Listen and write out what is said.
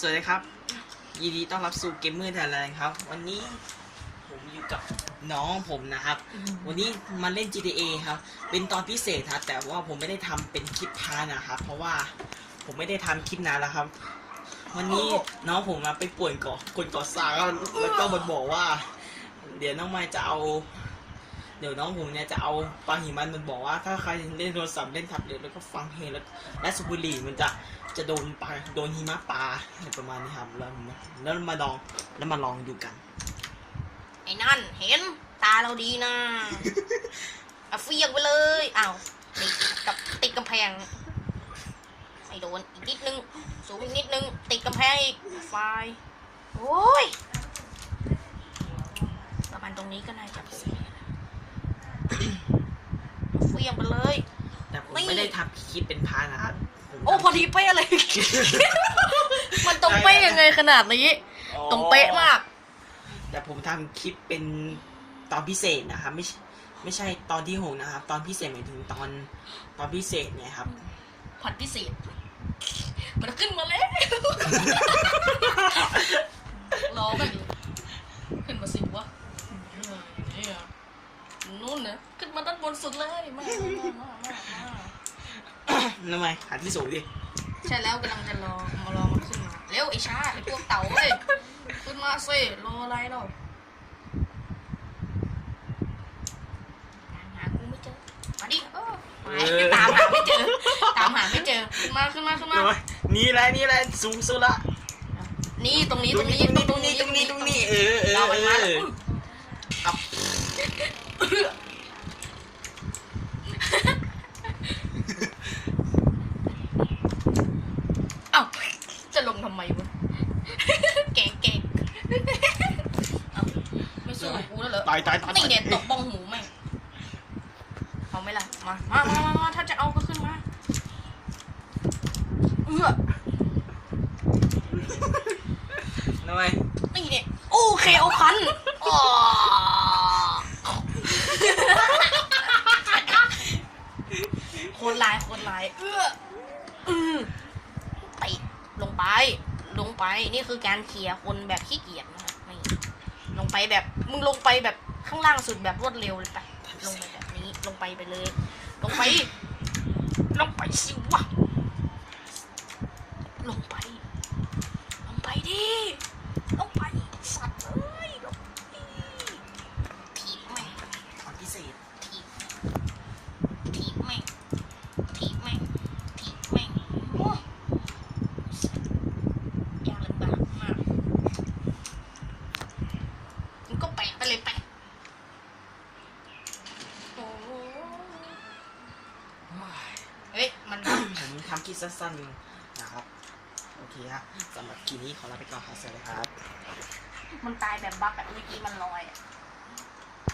สวัสดีครับ ยินดีต้อนรับสู่เกมเมอร์ไทยแลนด์ครับ วันนี้ผมอยู่กับน้องผมนะครับ วันนี้มาเล่น GTA ครับ เป็นตอนพิเศษครับ แต่ว่าผมไม่ได้ทำเป็นคลิปพานะครับ เพราะว่าผมไม่ได้ทำคลิปนานแล้วครับ วันนี้น้องผมมาไปป่วนเกาะกวนเกาะซาแล้วแล้วก็มันบอกว่า เดี๋ยวน้องไม้จะเอาเดี๋ยวน้องผมเนี่ยจะเอาปาหิมันมันบอกว่าถ้าใครเล่นโทรศัพท์เล่นแท็บเล็ตแล้วก็ฟังเพลงแล้วและสูบบุหรี่มันจะจะโดนปาโดนหิมะปาอะไรประมาณนี้ครับแล้วมาแล้วมาลองแล้วมาลองดูกัน ไอ้นั่นเห็นตาเราดีนะเอาเฟียงไปเลยอ้าวติดกับติดกำแพงไม่โดนอีกนิดนึงสูงอีกนิดนึง ติดกำแพงอีกไฟโอ้ยประมาณตรงนี้ก็น่าจะ โอเคเอาเฟียงไปเลย แต่ผมไม่ไม่ได้ทำคลิปเป็นพานะครับผมโอ้ทำพอดีเป๊ะเลย มันตรงเป๊ะยังไงขนาดนี้ อ๋อตรงเป๊ะมาก แต่ผมทำคลิปเป็นตอนพิเศษนะครับ ไม่ใช่ไม่ใช่ตอนที่หกนะครับ ตอนพิเศษหมายถึงตอนตอนพิเศษเนี่ยครับ ผัดพิเศษ มันขึ้นมาแล้วรอกันอยู่ขึ้นมาสิวะเนี่ย นู่นนะขึ้นมาด้านบนสุดเลยมามามามามาทำไมหาที่สูงดิใช่แล้วกำลังจะรอมารอมันขึ้นมาเร็วไอ้ช้าไอ้พวกเต่าเว้ยขึ้นมาสิรออะไรเราหากูไม่เจอมาดิเออมาตามหาไม่เจอตามหาไม่เจอขึ้นมาขึ้นมาขึ้นมาทำไมนี่แหละนี่แหละสูงสุดละนี่ตรงนี้ตตรรงงนี้นี้ตรงนี้ตรงนี้ตรงนี้ตรงนี้เออเออ เอ้าจะลงทำไมวะเก่งเก่งเอ้าไม่สู้กับกูแล้วเหรอตายตายตายนี่เนี่ยตกบ้องหูแม่งเอาไหมล่ะมามามามามาถ้าจะเอาก็ขึ้นมาเอื้อทำไมนี่เนี่ยโอเคเอาพันอ๋อ โคนลายโคนลายเอื้ออือติลงไป ลงไปนี่คือการเคลียร์คนแบบขี้เกียจนะครับนี่ลงไปแบบมึงลงไปแบบข้างล่างสุดแบบรวดเร็วเลยไปลงไปแบบนี้ลงไปไปเลย ลงไป ลงไปสิวะ ลงไป ลงไปดิ ลงไป สัตว์เอ้ย ลงไปถีบแม่ง ตอนพิเศษ ถีบถีบแม่งถีบแม่งถีบแม่งโอ้ยากลำบากมากมันก็แปะไปเลยแปะโอ้โหเฮ้ย มัน ผม ทำคลิปสั้นๆนะครับ โอเคฮะสำหรับคลิปนี้ขอลาไปก่อนครับสวัสดีครับ มันตายแบบบั๊กอะเมื่อกี้มันลอยอะ